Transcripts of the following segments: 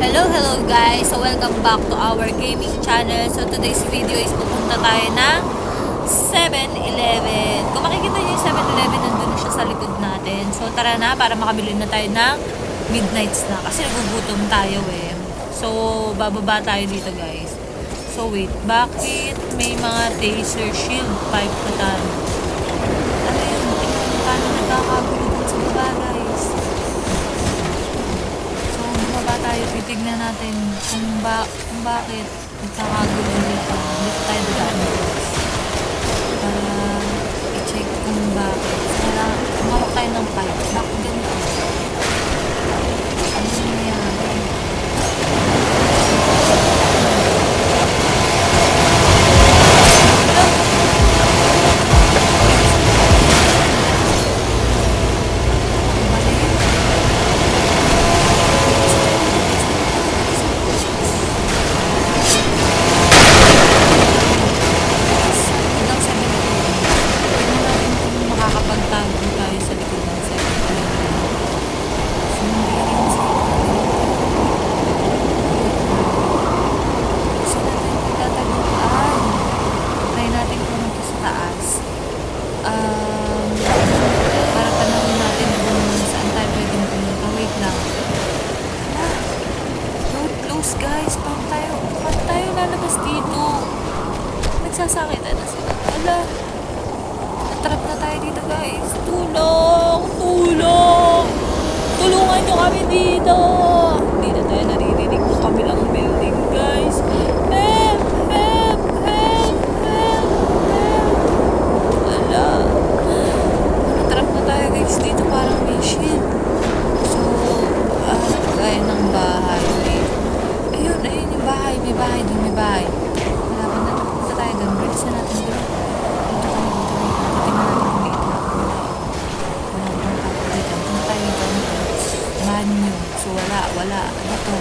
Hello, hello guys! So welcome back to our gaming channel. So today's video is pupunta tayo ng 7-Eleven. Kung makikita niyo yung 7-Eleven, nandun siya sa likod natin. So tara na para makabili na tayo ng midnight snack. Kasi nagugutom tayo eh. So bababa tayo dito guys. So wait, bakit may mga taser shield pipe pa tayo? Ano yun? Paano nagkakagulo kung, ba, kung bakit nagkakagulo dito. Dito tayo dadaan. Para i-check kung bakit. Kailangan, umawak tayo ng pipe. Bakit ganito? Ano yung nangyayari? Mali. Hanggang sa likod. Tignan natin kung makakapagtago tayo sa likod ng 7-Eleven. So, hindi rin siya. Gusto natin pagtataguan. Try natin pumunta sa taas. Um, para panahon natin kung saan tayo pwedeng pumunta. Wait lang. Hala. Road close guys. Paano tayo? Paano tayo lalabas dito? Nagsasakit na sila. Ala. Natrap na tayo dito guys. Tulong! Tulong! Tulungan nyo kami dito! Hindi na tayo naririnig ng kabilang building guys. Help! Help! Help! Help! Help! Ala. Natrap na tayo guys dito parang may shield. So, ah, gaya ng bahay. May, ayun, ayun yung bahay. May bahay doon, may bahay. Malaban na punta tayo doon. Bilisan natin doon. Dito tayo, dito, dito. Titingnan natin kung may itlog. Wala ba bang tao dito? Punta tayo dito. Banyo. So, wala, wala. Ano to?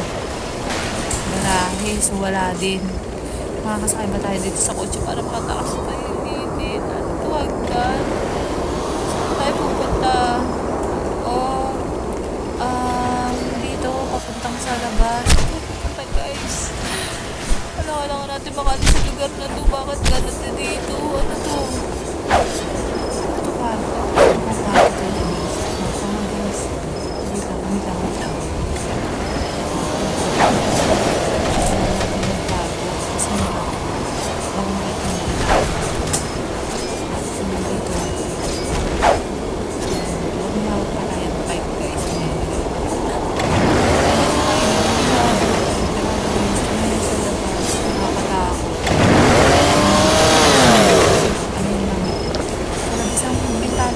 Garahe. So, wala din. Makakasakay ba tayo dito sa kotse para patakas tayo dito? Ano to, hagdan? Saan tayo pupunta? Oh, um, dito, papuntang sa labas. Pupunta guys. Ano, kailangan natin makalis sa lugar na to. Bakit ganun na dito? Ano to?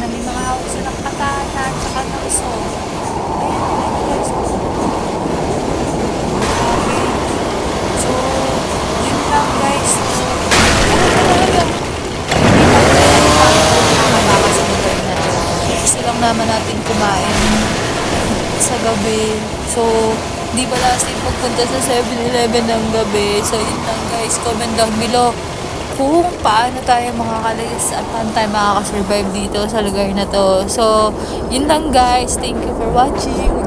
May mga hawak silang katana at saka ng so. Ayan, ayan guys. Grabe. So, yun lang lang naman natin kumain sa gabi. So, di ba last time pagpunta sa 7-Eleven ng gabi? So, yun lang guys. Comment down below kung paano tayo makakalis at paano tayo makakasurvive dito sa lugar na to. So, yun lang guys. Thank you for watching.